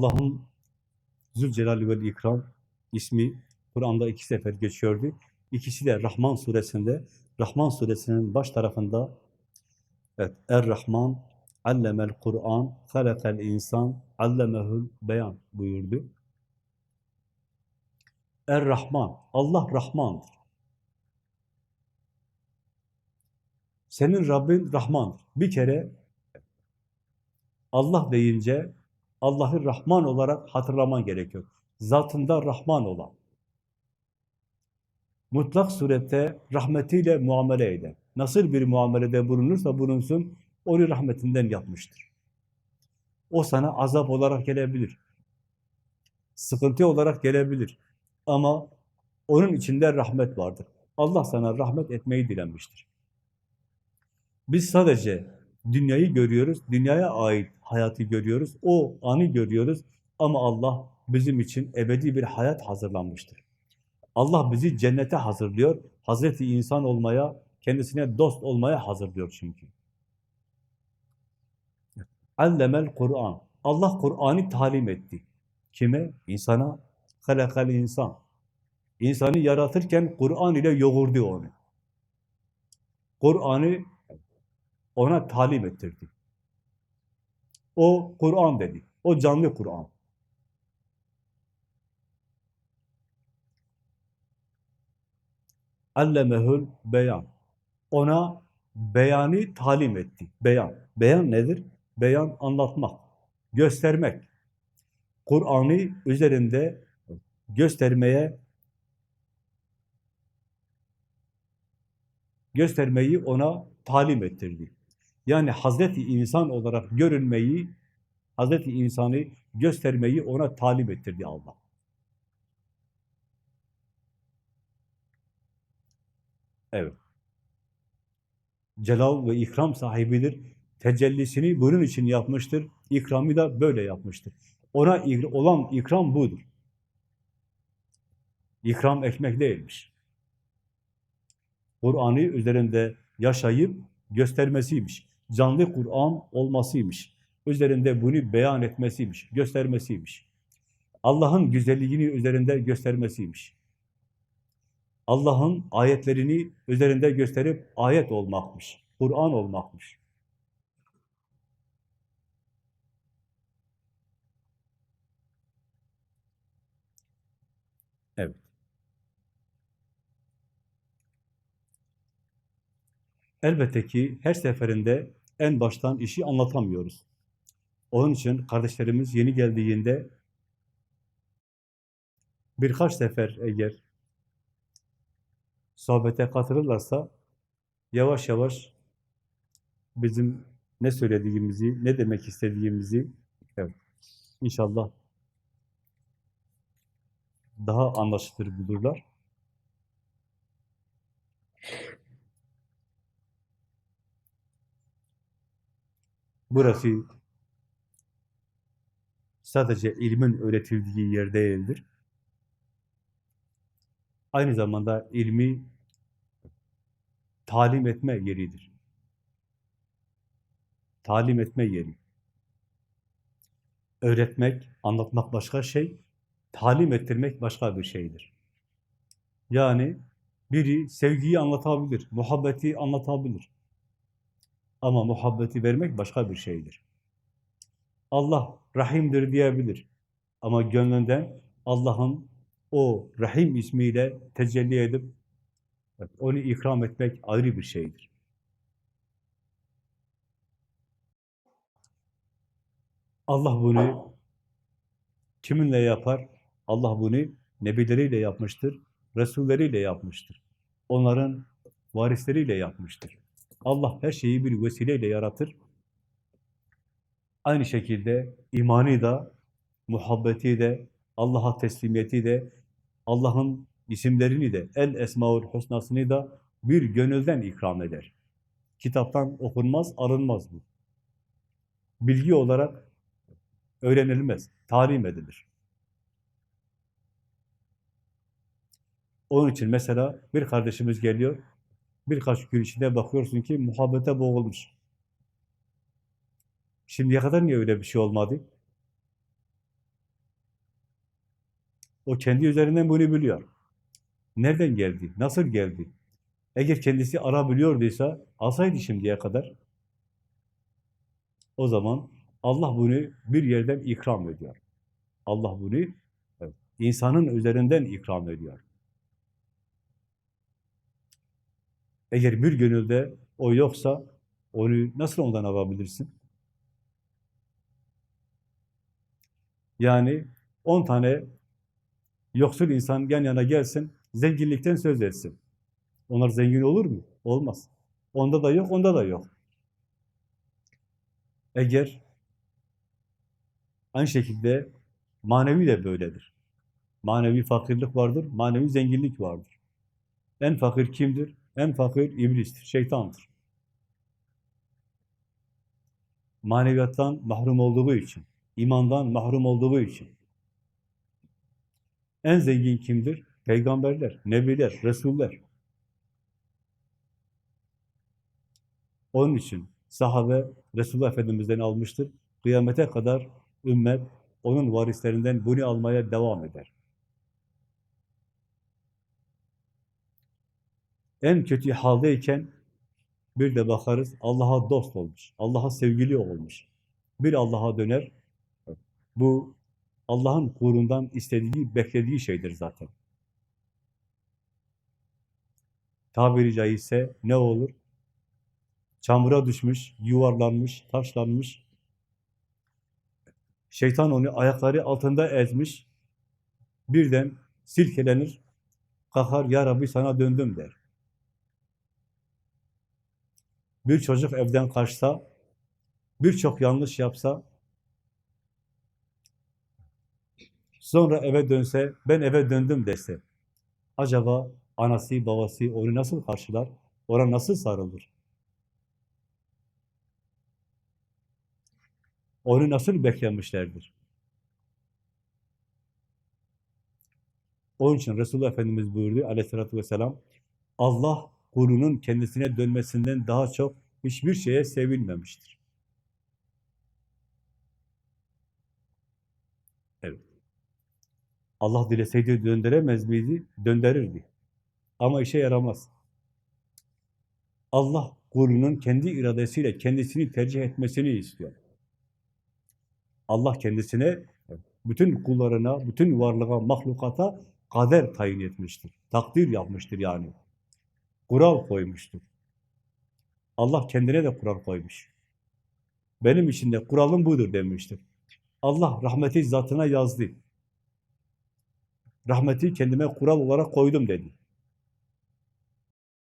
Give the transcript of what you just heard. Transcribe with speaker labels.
Speaker 1: Allah'ın Zülcelal ve İkram ismi Kur'an'da iki sefer geçiyordu. İkisi de Rahman suresinde. Rahman suresinin baş tarafında evet, Er-Rahman allemel Kur'an halakal insan allemehül beyan buyurdu. Er-Rahman, Allah Rahmandır. Senin Rabbin Rahmandır. Bir kere Allah deyince Allah'ı Rahman olarak hatırlaman gerekiyor. Zatında Rahman olan. Mutlak surette rahmetiyle muamele eden. Nasıl bir muamelede bulunursa bulunsun, onu rahmetinden yapmıştır. O sana azap olarak gelebilir. Sıkıntı olarak gelebilir. Ama onun içinde rahmet vardır. Allah sana rahmet etmeyi dilenmiştir. Biz sadece dünyayı görüyoruz, dünyaya ait hayatı görüyoruz, o anı görüyoruz ama Allah bizim için ebedi bir hayat hazırlanmıştır. Allah bizi cennete hazırlıyor, Hazreti insan olmaya, kendisine dost olmaya hazırlıyor çünkü. Allemel Kur'an. Allah Kur'an'ı talim etti. Kime? İnsana. Halakal insan. İnsanı yaratırken Kur'an ile yoğurdu onu. Kur'an'ı ona talim ettirdi. O Kur'an dedi. O canlı Kur'an. Allemehül beyan. Ona beyanı talim etti. Beyan. Beyan nedir? Beyan anlatmak, göstermek. Kur'an'ı üzerinde göstermeye göstermeyi ona talim ettirdi. Yani Hazreti insan olarak görünmeyi, Hazreti insanı göstermeyi ona talim ettirdi Allah. Evet. Celal ve ikram sahibidir. Tecellisini bunun için yapmıştır. İkramı da böyle yapmıştır. Ona olan ikram budur. İkram ekmek değilmiş. Kur'an'ı üzerinde yaşayıp göstermesiymiş. Canlı Kur'an olmasıymış. Üzerinde bunu beyan etmesiymiş, göstermesiymiş. Allah'ın güzelliğini üzerinde göstermesiymiş. Allah'ın ayetlerini üzerinde gösterip ayet olmakmış. Kur'an olmakmış. Evet. Elbette ki her seferinde en baştan işi anlatamıyoruz. Onun için kardeşlerimiz yeni geldiğinde birkaç sefer eğer sohbete katılırlarsa yavaş yavaş bizim ne söylediğimizi, ne demek istediğimizi evet, inşallah daha anlaşılır bulurlar. Burası sadece ilmin öğretildiği yer değildir. Aynı zamanda ilmi talim etme yeridir. Talim etme yeri. Öğretmek, anlatmak başka şey, talim ettirmek başka bir şeydir. Yani biri sevgiyi anlatabilir, muhabbeti anlatabilir. Ama muhabbeti vermek başka bir şeydir. Allah Rahim'dir diyebilir. Ama gönlünden Allah'ın o Rahim ismiyle tecelli edip onu ikram etmek ayrı bir şeydir. Allah bunu kiminle yapar? Allah bunu nebileriyle yapmıştır, resulleriyle yapmıştır. Onların varisleriyle yapmıştır. Allah her şeyi bir vesileyle yaratır. Aynı şekilde imanı da, muhabbeti de, Allah'a teslimiyeti de, Allah'ın isimlerini de, El Esmaül Husnasını da bir gönülden ikram eder. Kitaptan okunmaz, arınmaz bu. Bilgi olarak öğrenilmez, talim edilir. Onun için mesela bir kardeşimiz geliyor, birkaç gün içinde bakıyorsun ki muhabbete boğulmuş. Şimdiye kadar niye öyle bir şey olmadı? O kendi üzerinden bunu biliyor. Nereden geldi? Nasıl geldi? Eğer kendisi arabiliyorduysa alsaydı şimdiye kadar. O zaman Allah bunu bir yerden ikram ediyor. Allah bunu insanın üzerinden ikram ediyor. Eğer bir gönülde o yoksa onu nasıl ondan alabilirsin? Yani 10 tane yoksul insan yan yana gelsin, zenginlikten söz etsin. Onlar zengin olur mu? Olmaz. Onda da yok, onda da yok. Eğer aynı şekilde manevi de böyledir. Manevi fakirlik vardır, manevi zenginlik vardır. En fakir kimdir? En fakir iblistir, şeytandır. Maneviyattan mahrum olduğu için, imandan mahrum olduğu için. En zengin kimdir? Peygamberler, nebiler, resuller. Onun için sahabe Resulullah Efendimiz'den almıştır. Kıyamete kadar ümmet onun varislerinden bunu almaya devam eder. En kötü haldeyken bir de bakarız Allah'a dost olmuş, Allah'a sevgili olmuş. Bir Allah'a döner. Bu Allah'ın kulundan istediği, beklediği şeydir zaten. Tabiri caizse ne olur? Çamura düşmüş, yuvarlanmış, taşlanmış. Şeytan onu ayakları altında ezmiş. Birden silkelenir, kalkar, Ya Rabbi sana döndüm der. Bir çocuk evden kaçsa, birçok yanlış yapsa, sonra eve dönse, ben eve döndüm dese, acaba anası, babası onu nasıl karşılar, ona nasıl sarılır? Onu nasıl beklemişlerdir? Onun için Resulullah Efendimiz buyurdu aleyhissalatü vesselam, Allah kulunun kendisine dönmesinden daha çok hiçbir şeye sevilmemiştir. Evet. Allah dileseydi döndüremez miydi? Döndürürdü. Ama işe yaramaz. Allah kulunun kendi iradesiyle kendisini tercih etmesini istiyor. Allah kendisine bütün kullarına, bütün varlığa, mahlukata kader tayin etmiştir. Takdir yapmıştır yani. Kural koymuştur. Allah kendine de kural koymuş. Benim için de kuralım budur demiştir. Allah rahmeti zatına yazdı. Rahmeti kendime kural olarak koydum dedi.